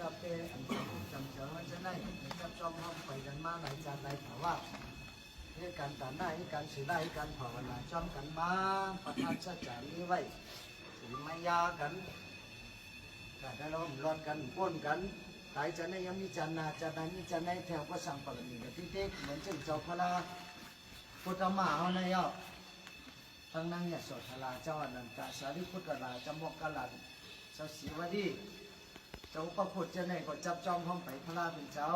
กาเปอันจำเจอจะได้จับจอมห้องไปกันมาหลายจานหลายถาว่าเรื่องการตานได้การสื่อได้การภาวนาจอมกันมาประทานสัจจานี้ไว้สีมายากันการได้ล้อมร้อดกันป้นกันตายจะในยังมีจันนาจะได้มีจันในแถวก็สั่งปรมีกับที่เด็กเหมือนเช่นเจ้าพระพุทธมาเอาในย่อทั้งนั่งเนี่ยสดทลาเจ้าอนันตสารีพุทธลาจำบอกกลันเจ้าศิวดี เจ้าประพุทธเจ้าในก็จับจอมห้องไปพระราเป็นเจ้า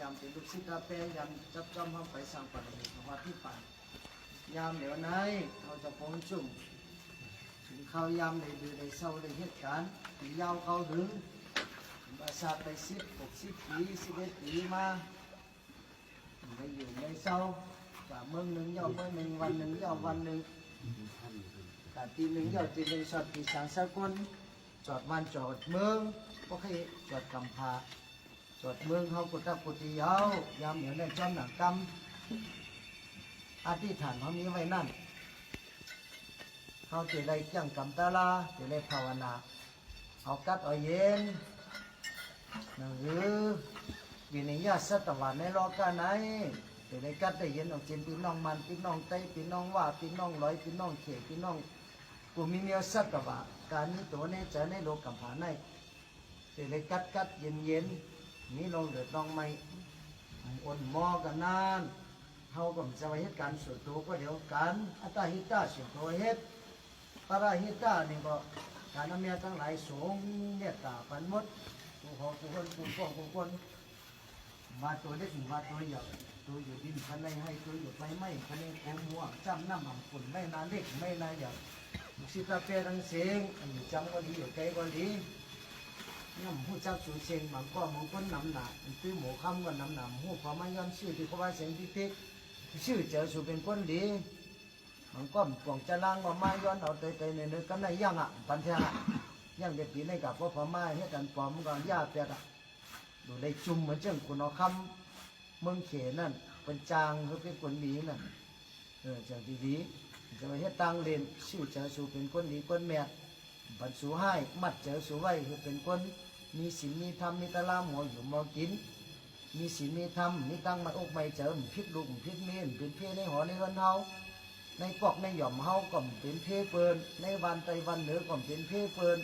ยามเป็นลูกศิษย์ตาเปยยามจับจอมห้องไปสร้างปรมีของวัดที่ป่านยามเหลียวไหนเขาจะพงจุ่มถึงเขายามในดือในเศร้าในเหตุการณ์ปียาวเขาถึงบาษาไปสิบหกสิบปีสิบเอ็ดปีมาไปอยู่ในเศร้าว่าเมืองหนึ่งย่อเมืองหนึ่งวันหนึ่งย่อวันหนึ่งแต่ตีหนึ่งยอดตีหนึ่งสอดตีสางสกุล จอดวันจอดเมืองก็เคยจอดกำพาจอดเมืองเขากุฏกุฏิยาวยามเหมือนในจอมหนังกำอธิษฐานเขามีไว้นั่นเขาจะได้จังกำตาลาจะได้ภาวนาเอากัดเอาเย็นนั่นหรือวินิยาสัตวาในโลกาไหนจะได้กัดได้เย็นออกเจนพี่น้องมันพี่น้องไตพี่น้องว่าพี่น้องร้อยพี่น้องเขพี่น้องกูมีเมียสัตวา การนี้ตัวในใจในโลกกัมผาในจะได้กัดกัดเย็นเย็นมีลงเดือดลองไม่อ่อนมอกันนานเขาก็จะไปเหตุการณ์ส่วนตัวก็เดี๋ยวกันอัตตาหิตาส่วนตัวเหตุปาราหิตานี่ก็การนำเมียทั้งหลายสงเมตตาปันมดผู้ขอผู้คนผู้ฟ้องผู้คนมาตัวเล็กมาตัวใหญ่ตัวอยู่ดินภายในให้ตัวอยู่ไปไม่ภายในแกงม่วจำน้ำหมันฝุ่นไม่นาเล็กไม่นาใหญุ่สิตาเปรังเสียงอันนี้จำก็ดีอยู่ไกลก็ดีน้ำหูจักสูเสียงมันก็มันก็น้ำหนาตื้อหมูคำก็น้ำหนาหูพอมาย้อนชื่อที่เขาว่าเสียงที่เต็กชื่อเจอสูเป็นคนดีมันก็ปวงจะล้างว่าม้ย้อนเอาเตยๆในเนื้อกันในย่างอะปันเทียงอะย่างเด็ดปีในกับพ่อพ่อไม้ให้กันปอมก็ย่าเปียกอะดูได้จุ่มเหมือนเจ้าคุณเอาคำเมืองเขนั่นเป็นจางเขาเป็นคนดีนั่นเออจากดีๆ จะไปให้ตังเรียนชื่อเจอสู่เป็นคนดีคนแม่บรรสูให้มัดเจอสู่ไว้คือเป็นคน มีศีลมีธรรมมีตะลาหมออยู่หมอกิน มีศีลมีธรรมมีตั้งมาอกไม่เจอมพิษลูกพิษเมียนเป็นเพี้ยในหอในเรือนเฮาในปอกในหย่อมเฮาก็เป็นเพเปินในวันไตวันเหนือก็เป็นเพเปิน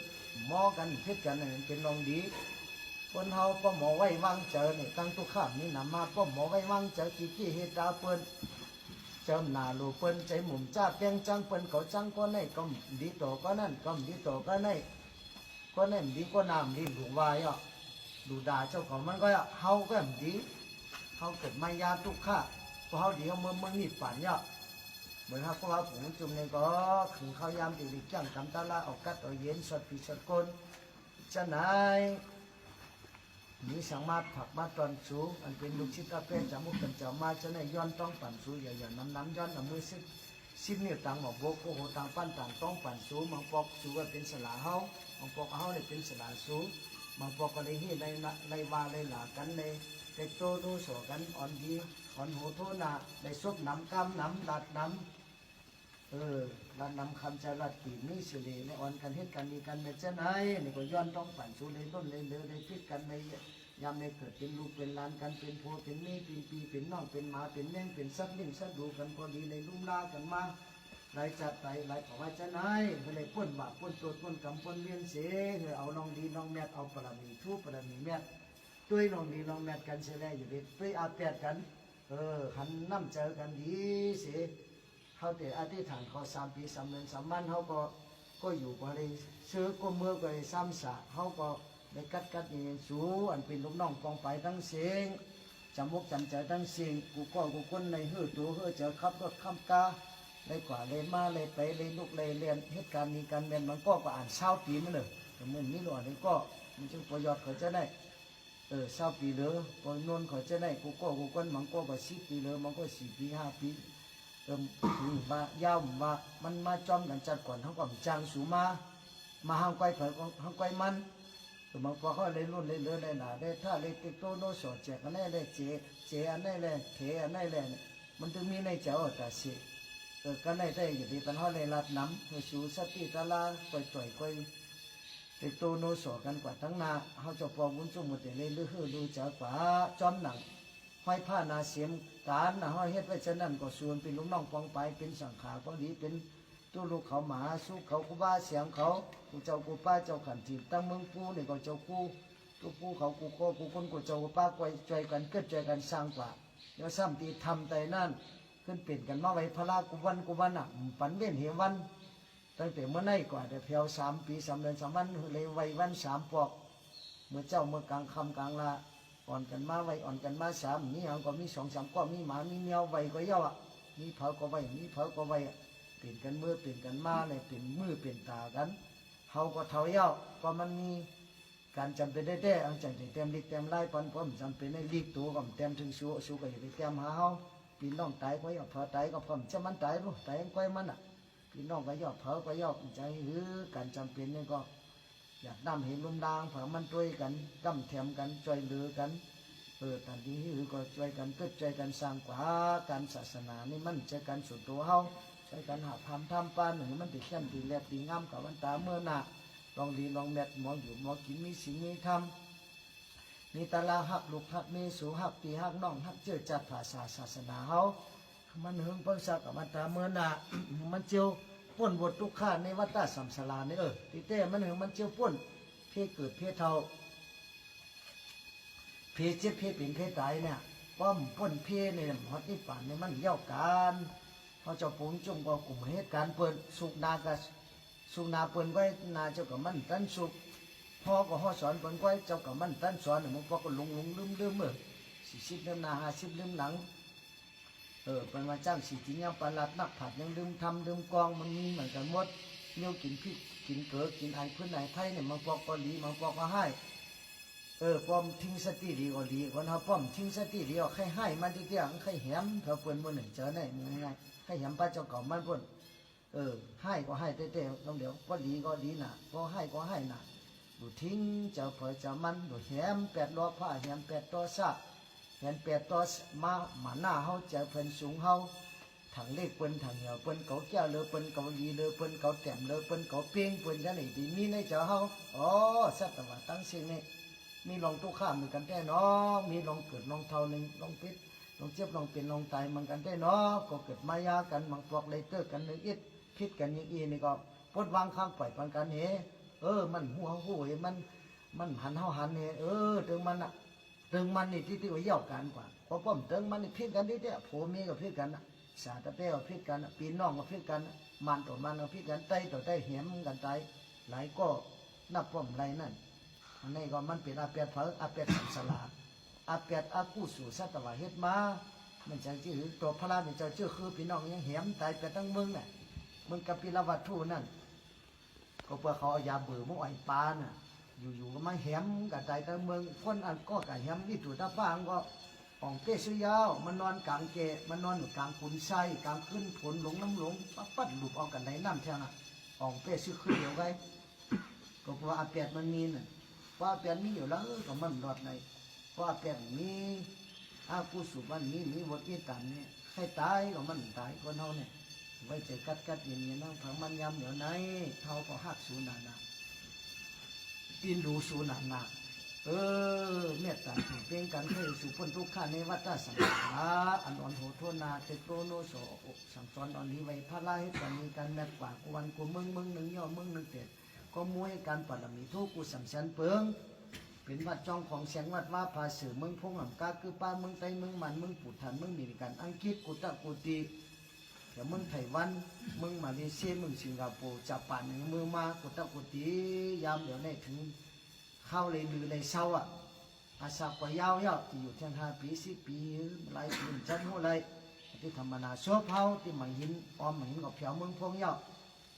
หมอกันพิษกันเป็นรองดีคนเฮาก็หมอไว้วางเจอเนี่ยตั้งตุกข้ามนี่นำมาก็หมอไว้วางเจอกี่กี่เฮตาเปิน จิมหนาลูเปินใจหมุมจ้าเปียงจังเปินเขาจังก็ในก็ดีโตก็นั่นก็ดีโตก็ในก็นั่นดีก็นำดีหลวงวายอะดูด่าเจ้าของมันก็เฮาก็ดีเฮาเกิดมายาทุกข้าเพราะเฮาดีเฮาเมื่อเมื่อนี่ฝันเนี่ยเหมือนครับพวกเราผมจุ่มในก็ขึงข้ายามตีดิจังกำตาลาออกกัดเอาเย็นสดปีสดก้นจะไหน มีสังมาผักมาตอนสูงอันเป็นลูกชิตาเป็นจามุกกันจะมาจะไหนย้อนต้องปั่นสูอย่าอย่าน้ำน้ำย้อนเอามือซิซิบเนี่ยต่างหมอกโบกโคโหต่างปั้นต่างต้องปั่นสูมังปอกสูว่าเป็นสลาเฮามังปอกเฮาเลยเป็นสลาสูมังปอกก็เลยเฮ็ดในในวาในหลากันในเต็กโตดูสอกันอ่อนดีอ่อนโหโทนาได้ซบน้ำกำน้ำดัดน้ำ เออรันนำคำจะรัดตีมีสิเลในอ่อนกันเฮ็ดกันดีกันเม็ดเจ้าไหนนี่ก็ย้อนต้องปั่นสูเลยต้นเลยเลือเลยพิษกันในยามในเกิดเป็นลูกเป็นหลานกันเป็นผัวเป็นเมีเป็นปีเป็นน้องเป็นหมาเป็นแมงเป็นสัตว์เลี้ยงสัตว์ดูกันพอดีเลยลุ่มลากันมาหลายจัดไปหลายขอว่าเจ้าไหนก็เลยป้นบาปป้นตัวป้นกำป้นเวียนเสียเออเอาน้องดีน้องแมทเอาปรมีทูปปรมีแมทด้วยน้องดีน้องแมทกันเสียแล้วอยู่ดีด้วอาเปียดกัน เออหันน้ำเจอกันดีเสีย เขาแต่อธิษฐานเขาสามปีสามเดือนสามวันเขาก็ก็อยู่ก็เลยซื้อก็เมื่อก็เลยซ้ำสะเขาก็ได้กัดกัดเงินสูอันเป็นลูกน้องกองไปทั้งเสียงจำมกจำใจทั้งเสียงกูก็กูคนในหื้อตัวหื้อเจอขับรถข้ามกาเลยกว่าเลยมาเลยไปเลยลุกเลยเรียนเหตุการณ์นี้การเรียนมันก็ก็อ่านเช้าปีมันเลยแต่มันนี่หลวนี่ก็มันจึงประโยชน์เขาจะได้เออเช้าปีเลยพอนนเขาจะได้กูก็กูคนมันก็ก็สิบปีเลยมันก็สี่ปีห้าปี เอิมมาย่าวมามันมาจอมกันจัดก่อนเขาก็จางสูมามาห้างไกวเผยห้างไกวมันแต่บางพอเขาเลยรุ่นเลยเลือเลยหนาได้ถ้าเลยติดโตโนสอดแจกอันนี้เลยเจเจอันนี้เลยเทอันนี้เลยมันถึงมีในเจ้าแต่สิเออก็ในได้อยู่ดีตอนเขาเลยรับน้ำให้สูสติตาลาก่อยต่อยก่อยติดตัวโนสอดกันกว่าทั้งนาเขาจะพอวุ้นจุ่มหมดแต่เลยลือฮือดูจากว่าจอมหนัง ห้อยผ้านาเสียมการนะห้อยเฮ็ดไว้ฉะนั้นก็ส่วนเป็นลูกน้องปองไปเป็นสังขารก็ดีเป็นตู้ลูกเขาหมาสู้เขากูบ้าเสียงเขากูเจ้ากูป้าเจ้าขันทีตั้งเมืองปูนี่ก็เจ้ากูตู้ปูเขากูโคกูคนกูเจ้ากูป้าไวใจกันเกิดใจกันสร้างกว่าเดี๋ยวซ้ำตีทำแต่นั่นขึ้นเปลี่ยนกันมาไว้พระรากูวันกูวันอะปันเว้นเหวันตั้งแต่เมื่อไหร่กว่าแต่เพียวสามปีสามเดือนสามวันเลยไว้วันสามปอกเมื่อเจ้าเมื่อกลางคำกลางลา อ่อนกันมาไว้อ่อนกันมาสามนี่เอาก็มีสองสามก็มีหมามีเมียวไว้ก็เย่าอะมีเผาก็ไว้มีเผาก็ไว้เปลี่ยนกันมือเปลี่ยนกันมาเลยเปลี่ยนมือเปลี่ยนตากันเฮาก็เท่าเย่าก็มันมีการจำเป็นได้แต่อันจังใจเต็มลิกเต็มไล่ปันผมจำเป็นในลีกตัวก็เต็มถึงสู้สู้ก็อย่าไปเต็มหาเฮาปีน้องตายก็อย่าพอตายก็พร้อมจะมันตายรู้ตายก้อมันอะพี่น้องก็ยอดเผาก็ยอดใจหือการจำเป็นนี่ก็ อยากนำเห็นลมดางเผามันด้วยกันกำแถมกันช่วยเหลือกันเออตอนนี้หือก็ช่วยกันเกิดใจกันสร้างกว่าการศาสนานี่มันใจกันส่วนตัวเฮาใช้กันหาทำทำปานหนึ่งมันติดเข้มติดแลบติดงามกับวันตาเมื่อหนาลองดีลองแมดหมออยู่หมอกินมีสิ่งมีธรรมมีตาลาหักลูกหักมีสูหักปีหักน้องหักเจอจัดภาษาศาสนาเฮามันหึงเพิ่งสักกับมันตาเมื่อน่ะมันเจียว ป่นบททุกข้าในวัดตาสัมสลานี่เออที่เต้มันหึงมันเจียวป่นเพศเกิดเพศเท่าเพศเจ็บเพศเป็นเพศตายเนี่ยป้อมป่นเพศเนี่ยฮอดนี่ป่านเนี่ยมันเย่าการเขาเจะปุงจุ่มก็กลุ่มเหตุการณ์เปิดสุกนากับสุกนาเปินไว้นาเจ้ากับมันตั้นสุกพ่อก็ห่อสอนเปินไว้เจ้ากับมันตั้นสอนเนี่ยมันพ่อก็ลงลงลืมลืมเออสี่สิบลืมนาห้าสิบลืมหลัง เออเป็นมาจ้างสีจิงยังปลาดนักผัดยังลืมทำลืมกองมันมีเหมือนกันหมดเนี้ยกินพริกกินเกลือกินไอพื้นไหนไทยเนี่ยมันปอกก็ดีมันปอกก็ให้เออป้อมทิ้งสติดีก็ดีคนเขาป้อมทิ้งสติดีเอาใครให้มันดีเดียวใครแหมเผื่อเปินบนหนึ่งเจอได้มึงไงใครแหมป้าเจ้าเก่ามันพ่นเออให้ก็ให้เต้ๆต้องเดี๋ยวก็ดีก็ดีน่ะ ก็ให้ก็ให้น่ะดูทิ้งเจ้าเผื่อเจ้ามันดูแหมแปดล้อผ้าแหมแปดตัวซะ เห็นเปียตัวมาหมาหน้าเฮาเจอเพิ่นสูงเฮาถังเล็กเปิ้นถังเหนียวเปิ้นเกาแก้วเลยเปิ้นเกาลีเลยเปิ้นเกาแต้มเลยเปิ้นเกาเปียงเปิ้นจังได๋ดีมีในเจ้าเฮาอ๋อสัตว์ว่าตั้งเสิ่งนี้มีลองตุกข้ามเหมือนกันได้เนาะมีลองเกิดลองเท่าหนึงลองปิดลองเจ็บลองเป็นลองตายเหมือนกันได้เนาะก็เกิดมายากันมังปลอกเลยเตอกันนึงอิดพิษกันย่างอีนี่ก็ปดวางข้างปล่อยปันกันเฮเออ มันหัวหูยมันมันหันเฮาหันเนี่เออถึงมันอะ เตึงมันนี่ที่ที่ว่าเย่ากันกว่าเพราะผมตึงมันนี่พิษกันที่เดียวผัวเมียก็พิษกันนะสาตะเป้ก็พิษกันนะปีน้องก็พิษกันนะมันต่อมันก็พิษกันไตต่อไตเหียมกันไตหลายก็นับป้อมไรนั่นอันนี้ก็มันเป็นอาเปียดเผออาเปียดสัมสลาอาเปียดอากู้สู่สัตวะเฮ็ดมามันจะชื่อตัวพระราชเจ้าชื่อคือพี่น้องยังเหียมตายไปทั้งเมืองน่ะเมืองกับพิรวัตถุนั่นก็เพื่อเขาเอายาเบื่อมุ้งไอ้ปลาน่ะ อยู่ๆก็มาแหมกับใจต่เมืองคนอันก็กับแหมนี่ถูตาฟางก็อ่องเป้ซื้อยาวมันนอนกลางเกะมันนอนอยู่กลางขุนไส้กลางขึ้นผลหลงน้ำหลงปั๊บปั๊บหลุดเอากันไหนน้ำเท่าน่ะอ่องเป้ซื้อขึ้นเดียวไว้ก็เพราะว่าอาเปียดมันมีน่ะเพราอาเปียดมีอยู่แล้วก็มันรอดในเพราะอาเปียดมีอากูสุมันมีมีวดอีตันนี่ให้ตายก็มันตายคนเฮาเนี่ยไว้เจอกัดกัดเย็นๆนั่งผังมันยำเดี๋ยวไหนเท่าก็หักสูนานา อินดูสูนันนาเออเมตตาเพียงกันเคยสุพ้นทุกข้าในวัฏสังสารอันอ่อนโหโทนาเตโตโนโสสังสอนตอนนี้ไว้พระลาให้กันมีการแมกกว่ากวันกูมึงมึงหนึ่งย่อมึงหนึ่งเต็ดก็มวยการปัดมีทุกกูสังสันเปิงเป็นวัดจองของเสียงวัดว่าภาสื่อมึงพงหำกาคือป้ามึงไตมึงมันมึงปุถันมึงมีการอังกฤษกุตะกุตี เดี๋ยวมึงไต้หวันมึงมาเลเซียมึงสิงคโปร์จับปันมึงมากุตะกุตียามเดี๋ยวนี้ถึงเข้าเลยลือเลยเศร้าอะอาสาก็ยาวยาวที่อยู่เทียนห้าปีสิปีหลายปีจันหัวเลยที่ธรรมนาโซเฮาที่มาหินออมมาหินกับเพียวเมืองพงยาว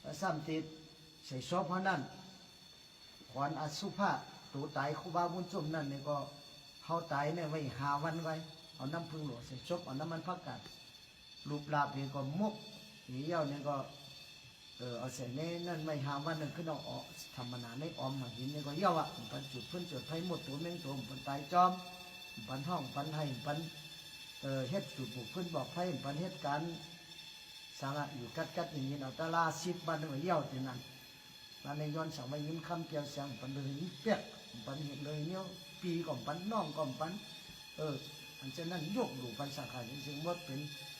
แล้วซ้ำติดใส่โซบเฮานั่นขวานอสุภาตัวตายครูบาบุญจุ่มนั่นนี่ก็เฮาตายเนี่ยไว้หาวันไว้เอาน้ำพึ่งหลวงใส่ซบเอาน้ำมันพักกัด รูปลาบนี่ก็มุกหีเย้านี่ก็เออเอาใส่ในนั่นไม่หาวันนึงขึ้นเอาออกธรรมนาในออมมาหินนี่ก็เย่าอะปันจุดเพิ่อนจุดไฟหมดตัวแมงตัวปันตายจอมปันห้องปันให้ปันเออเฮ็ดจุดบุกเพิ่อนบอกไฟปันเฮ็ดการสางอะอยู่กัดกัดอย่างนี้เอาตาลาสิบบันเอาเย่าที่นั่น và nên yon sang mai yếm khăm kêu sang pan đời yếm bẹt pan hiện đời nhiêu pi còn pan non còn pan ờ anh cho nên dục đủ pan sang khai những สิ่ง mất เป็นเป็นฮุกคือทอสังอุสังเชนปึงจะได้ย้อน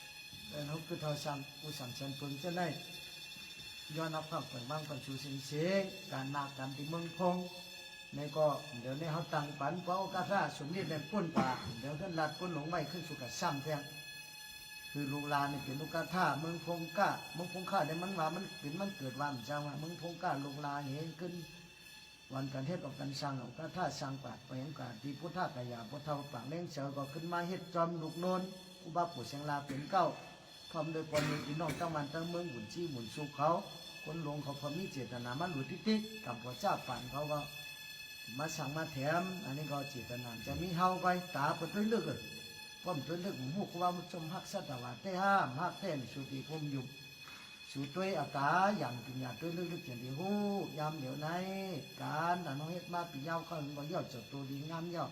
นับพักเปิดบ้างปัญชูสิงเสงการนาการที่เมืองพงในก็เดี๋ยวนี้เขาตั้งปันเป้ากาซาสมนิดในป้นป่าเดี๋ยวขึ้นลัดก้นหลงไม่ขึ้นสุกัดซ้ำแทงคือลูกลานนี่ยเป็นลูกกาท่าเมืองพงก้าเมืองพงข้าเนี่ยมันมามันเป็นมันเกิดวันจังว่าเมืองพงก้าลูกลาเห็นขึ้น วันการเทศออกกันสร้างออกกาท่าสร้างปาดไปเห็นการที่พุทธกายาพุทธาปางเล่งเสือก็ขึ้นมาเฮ็ดจอมลูกนนอุบาปุเสียงลาเป็นเก้า พร้อมโดยความมีพี่น้องตั้งมันตั้งเมืองหมุนชี้หมุนสุขเขา คนหลวงเขาพอมีเจตนามันหลุดติ๊กกับพระเจ้าฝันเขาก็มาสั่งมาแถม อันนี้ก็เจตนาจะมีเฮาไปตาเปิดด้วยเลือกป้อมด้วยเลือกหูกว่ามุจมฮักสัตวาเตห้ามฮักแท่นสุปีพมยุบสู่ด้วยอากาอย่างกินยาด้วยเลือกเลือกเจดีหูยามเดียวในการอันน้องเฮ็ดมาปียาวเขาก็ยอดจดตัวดีงามยอด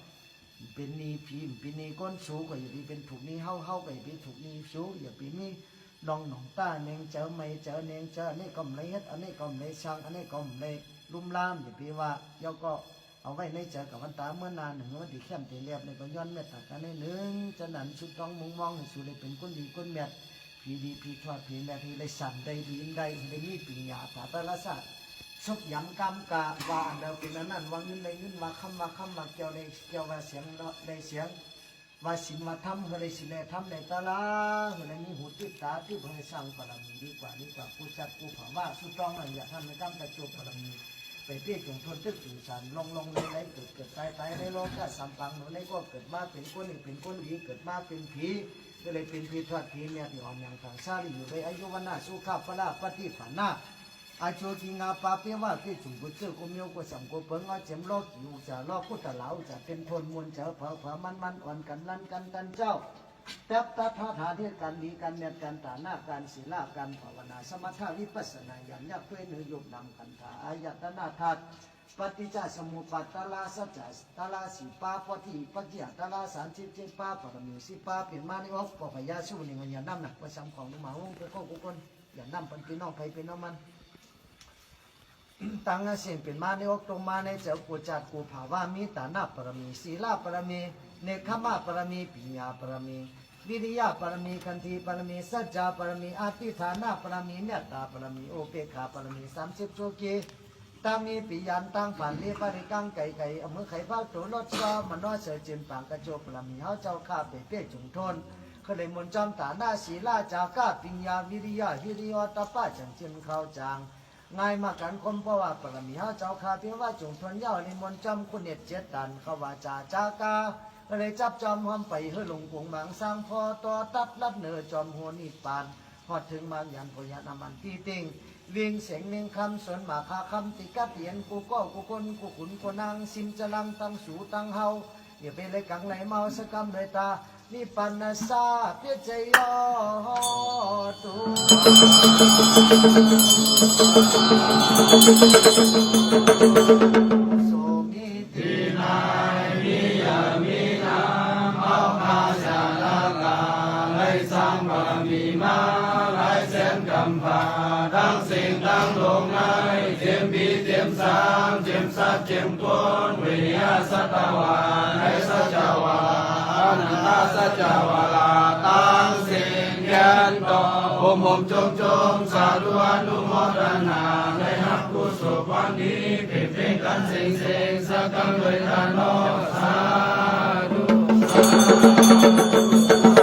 เป็นนีผีเป็นนีก้นสูงก็อย่าไปเป็นถูกนี้เฮาเฮาก็อย่าไปถูกนี้สูงอย่าไปมีลองหนองตาเนงเจอไม่เจอเนงเจออันนี้ก็ไม่เฮ็ดอันนี้ก็ไม่ช่างอันนี้ก็ไม่ลุ่มล่ามอย่าไปว่าเย่าก็เอาไว้ในเจอกับวันตาเมื่อนานหนึ่งวันที่เข้มตีเรียบในก็ย้อนเมตตากันในหนึ่งจะนั้นชุดต้องมุงมองให้สู่เลยเป็นคนดีคนแมทผีดีผีทอดผีแมทที่เลยสั่นได้ดีได้ได้มีปัญญาตาตะละสัต สุกยำกำกะว่าอันเดียวเป็นอันนั้นว่าเงินได้เงินว่าคำว่าคำว่าเกี่ยวได้เกี่ยวว่าเสียงได้เสียงว่าสินว่าทำก็ได้สินได้ทำได้ตาลาก็ได้มีหูติดตาที่เพื่อสร้างบารมีดีกว่าดีกว่าผู้จัดผู้ผ่าว่าสุดต้องอย่าทำในกำกระโจบารมีไปเปี้ยจงทนตึกถึงสันลงลงเลยเลยเกิดเกิดตายตายในโลกก็สัมปังหนูในก็เกิดมาเป็นคนหนึ่งเป็นคนดีเกิดมาเป็นผีก็เลยเป็นผีทอดผีเนี่ยที่อ่อนอย่างทางซาลีอยู่ในอายุวันนาสุขาพระปฏิฝันนา อาโชกิงาปาเปียว่าที่จุงกุเจอกุมโยกุสังกุเปิงอาเจมโลกอยู่จะลอกกุตะเหลาจะเป็นทนมวลเจอเผอเผอมันมันอ่อนกันลันกันกันเจ้าแทบตาท่าทาเทียกันดีกันเนียกันตาหน้าการศีลาการภาวนาสมถะวิปัสสนายันยักเพื่อนยกนำกันทาอายตนาทัดปฏิจจสมุปัตตลาสัจจตลาสีปาปฏิปัจจยตลาสามสิบเจ็ดปาปรมีสิปาเปลี่ยนมาในออกปพยาสู้นี่มันอย่านั่นะประจำของหมาองค์เข้อกุคนอย่านั่เป็นพี่น้องใครเป็นน้องมัน ตั้งเสียงเป็นมาในอกตรงมาในเจ้ากูจัดกูภาว่ามีตานาปรมีศีลาปรมีเนคขมาปรมีปิญญาปรมีวิริยะปรมีคันธีปรมีสัจจาปรมีอธิฐานาปรมีเมตตาปรมีโอเปกขาปรมีสามสิบโชกีตามีปิยันตั้งผ่านเรียปริกังไก่ไก่เอามือไข่พ้าตัวรถซ้อมันน้อยเสือจิมปางกระโจปรมีเฮาเจ้าข้าเปเป้จุงทนเขเลยมนต์จำตาหน้าศีลาจาก้าปิญญาวิริยะฮิริยตาป้าจังจินเขาจางง่ายมากันคนเพราะว่าปรมีเฮาเจ้าคาเพียงว่าจงทนเย้านิมนต์จำคุณเน็ตเจ็ดดันเขาว่าจ่าจากาก็เลยจับจอมหอมไปเฮือลงกงบางสร้างพอต่อตัดลัดเนือจอมหัวนิปานพอดถึงบางยันพยานามันตีติงวิ่งเสียงหนึ่งคำสวนมาคาคำติกัดเตียนกูก็กูคนกูขุนกูนางสิมจะลังตั้งสูตั้งเฮาอย่าไปเลยกังไหนเมาสกำเลยตานี่ปันนาซาเมาสาลากาไรรมเส้นกำพาทั้งสิ่งทั้งลยมปีเจียมสา มเจียมสัตเจียมต้นวิ อนัสัจวาลาตังสิงยันโต่อโอมโอมจมจมสาธุอนุโมทนาในฮักกุศลวันนี้เพ่งเพ่งกันเสงเสงสักกังเลยทานอสาธุสาธุ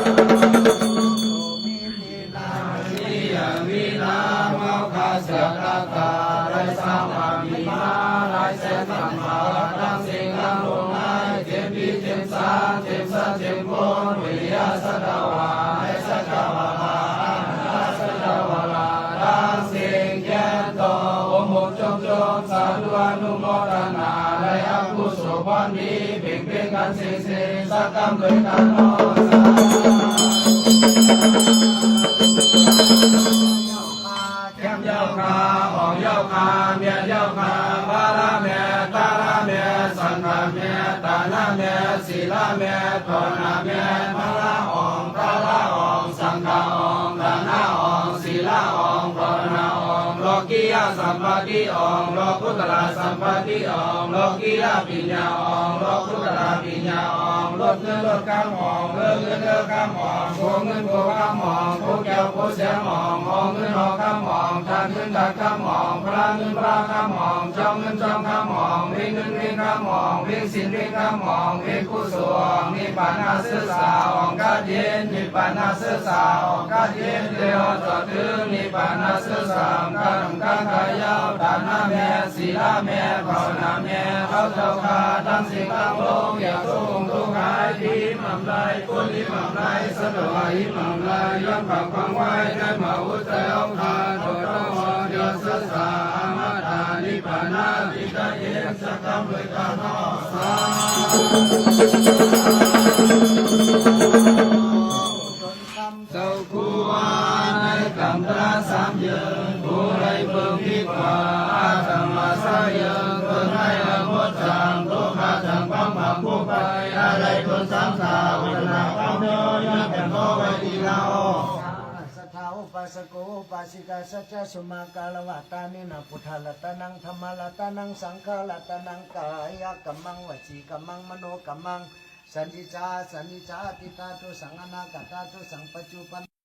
ยะสัตวาให้สัจวาลาสัจวาลาทั้งสิ่งแก่ต่อโอมโอมจมจมสาธุอนุโมทนาในอักุศลวันนี้เพ่งเพ่งกันเสงเสงสักกรรมเลยกันโนสาแก้มเย้าคาออกเย้าคาเมียเย้าคาบาลาเมียตาลาเมียสังฆาเมียตานาเมียศีลาเมียภาวนาเมี ยสัมปติอองโลกุตระสัมปติอองโลกียปิญญาอองโลกุตระปิญญาอง ดเงินลดกำอองเลิกเงินเลิกกำอองโกงเงินโกงกำอองโกแก้วโกเสียงอองอองเงินออกกำอองทานเงินทานกำอองพระเงินพระกำอองจองเงินจองกำอองเวงเงินเวงกำอองเวงสินเวงกำอองเวงกุศลนิพพานาศึกษาอองกาเย็นนิพพานาศึกษาอองกาเย็นเดียวต่อถึงนิพพานาศึกษามการทำการกายาวฐานะแม่ศีลาแม่ภาวนาแม่ ขาเจ้าข้าทั้งสิ่งทั้งโลกอย่าทุกข์ทุกข์หายดีมั่มไรกุลิมั่มไรสะดวกมั่มไรย้อนปากฟังไว้ได้มาอุตเตองทานโดยต้องเดียวศึกษาอมตานิพพานาติตาเย็นสักคำเลยกานอสาจนคำเจ้าคูวาในกำตราสามเยินผู้ไรเบิ่งพิกว่าอา โกอุปัสสิกาสัจจสุมากาลวะตานินะพุทธลัตานังธรรมลัตานังสังฆลัตานังกายกัมมังวจีกัมมังมโนกัมมังสันนิจาสันนิจาติตาตุสังอนาคตาตุสังปัจจุปัน